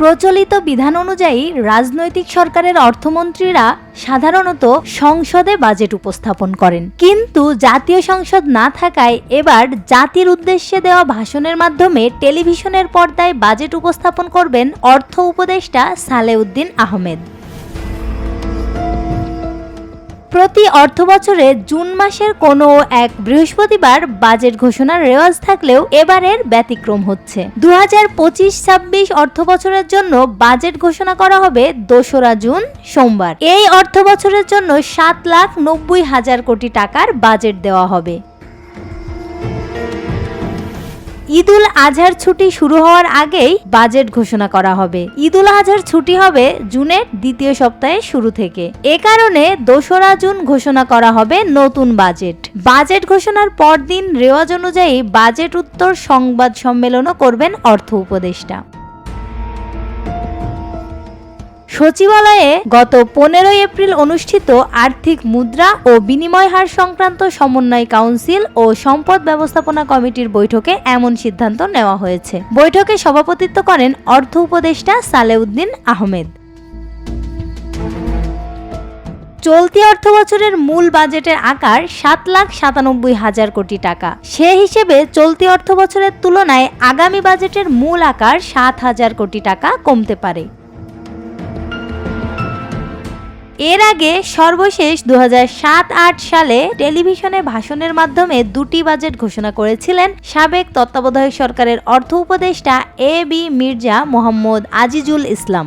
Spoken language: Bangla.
প্রচলিত বিধান অনুযায়ী রাজনৈতিক সরকারের অর্থমন্ত্রীরা সাধারণত সংসদে বাজেট উপস্থাপন করেন। কিন্তু জাতীয় সংসদ না থাকায় এবার জাতির উদ্দেশ্যে দেওয়া ভাষণের মাধ্যমে টেলিভিশনের পর্দায় বাজেট উপস্থাপন করবেন অর্থ উপদেষ্টা সালেউদ্দিন আহমেদ। প্রতি অর্থ বছরে জুন মাসের কোনো এক বৃহস্পতিবার বাজেট ঘোষণার রেওয়াজ থাকলেও এবারের ব্যতিক্রম হচ্ছে। দু হাজার পঁচিশ ছাব্বিশ অর্থ বছরের জন্য বাজেট ঘোষণা করা হবে দোসরা জুন, সোমবার। এই অর্থ বছরের জন্য সাত লাখ নব্বই হাজার কোটি টাকার বাজেট দেওয়া হবে। ঈদুল আজহার ছুটি শুরু হওয়ার আগেই বাজেট ঘোষণা করা হবে। ঈদুল আজহার ছুটি হবে জুনের দ্বিতীয় সপ্তাহে শুরু থেকে। এ কারণে দোসরা জুন ঘোষণা করা হবে নতুন বাজেট। বাজেট ঘোষণার পরদিন রেওয়াজ অনুযায়ী বাজেট উত্তর সংবাদ সম্মেলনও করবেন অর্থ উপদেষ্টা। সচিবালয়ে গত পনেরোই এপ্রিল অনুষ্ঠিত আর্থিক মুদ্রা ও বিনিময় হার সংক্রান্ত সমন্বয় কাউন্সিল ও সম্পদ ব্যবস্থাপনা কমিটির বৈঠকে এমন সিদ্ধান্ত নেওয়া হয়েছে। বৈঠকে সভাপতিত্ব করেন অর্থ উপদেষ্টা সালেউদ্দিন আহমেদ। চলতি অর্থ বছরের মূল বাজেটের আকার সাত লাখ সাতানব্বই হাজার কোটি টাকা। সে হিসেবে চলতি অর্থ বছরের তুলনায় আগামী বাজেটের মূল আকার সাত হাজার কোটি টাকা কমতে পারে। এর আগে সর্বশেষ দু সাত সালে টেলিভিশনে ভাষণের মাধ্যমে দুটি বাজেট ঘোষণা করেছিলেন সাবেক তত্ত্বাবধায়ক সরকারের অর্থ উপদেষ্টা A B Mirza Mohammad Azizul Islam.